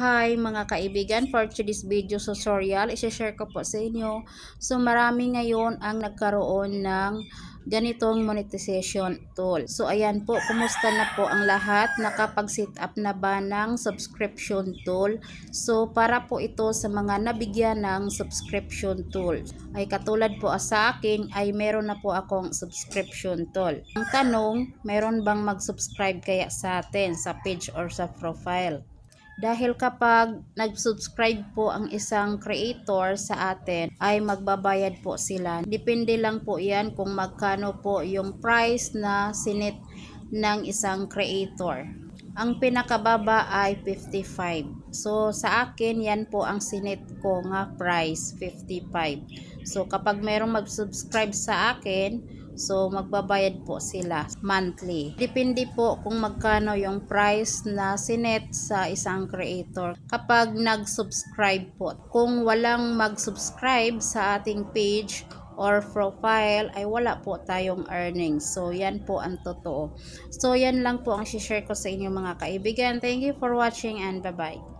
Hi mga kaibigan, for today's video tutorial, isi-share ko po sa inyo. So marami ngayon ang nagkaroon ng ganitong monetization tool. So ayan po, kumusta na po ang lahat? Nakapag-set up na ba ng subscription tool? So para po ito sa mga nabigyan ng subscription tool. Ay katulad po sa akin ay meron na po akong subscription tool. Ang tanong, meron bang mag-subscribe kaya sa atin sa page or sa profile? Dahil kapag nag-subscribe po ang isang creator sa atin, ay magbabayad po sila. Depende lang po yan kung magkano po yung price na sinit ng isang creator. Ang pinakababa ay 55. So sa akin yan po ang sinit ko nga price 55. So kapag merong mag-subscribe sa akin, So, magbabayad po sila monthly. Depende po kung magkano yung price na sinet sa isang creator kapag nag-subscribe po. Kung walang mag-subscribe sa ating page or profile ay wala po tayong earnings. So, yan po ang totoo. So, yan lang po ang share ko sa inyo mga kaibigan. Thank you for watching and bye-bye.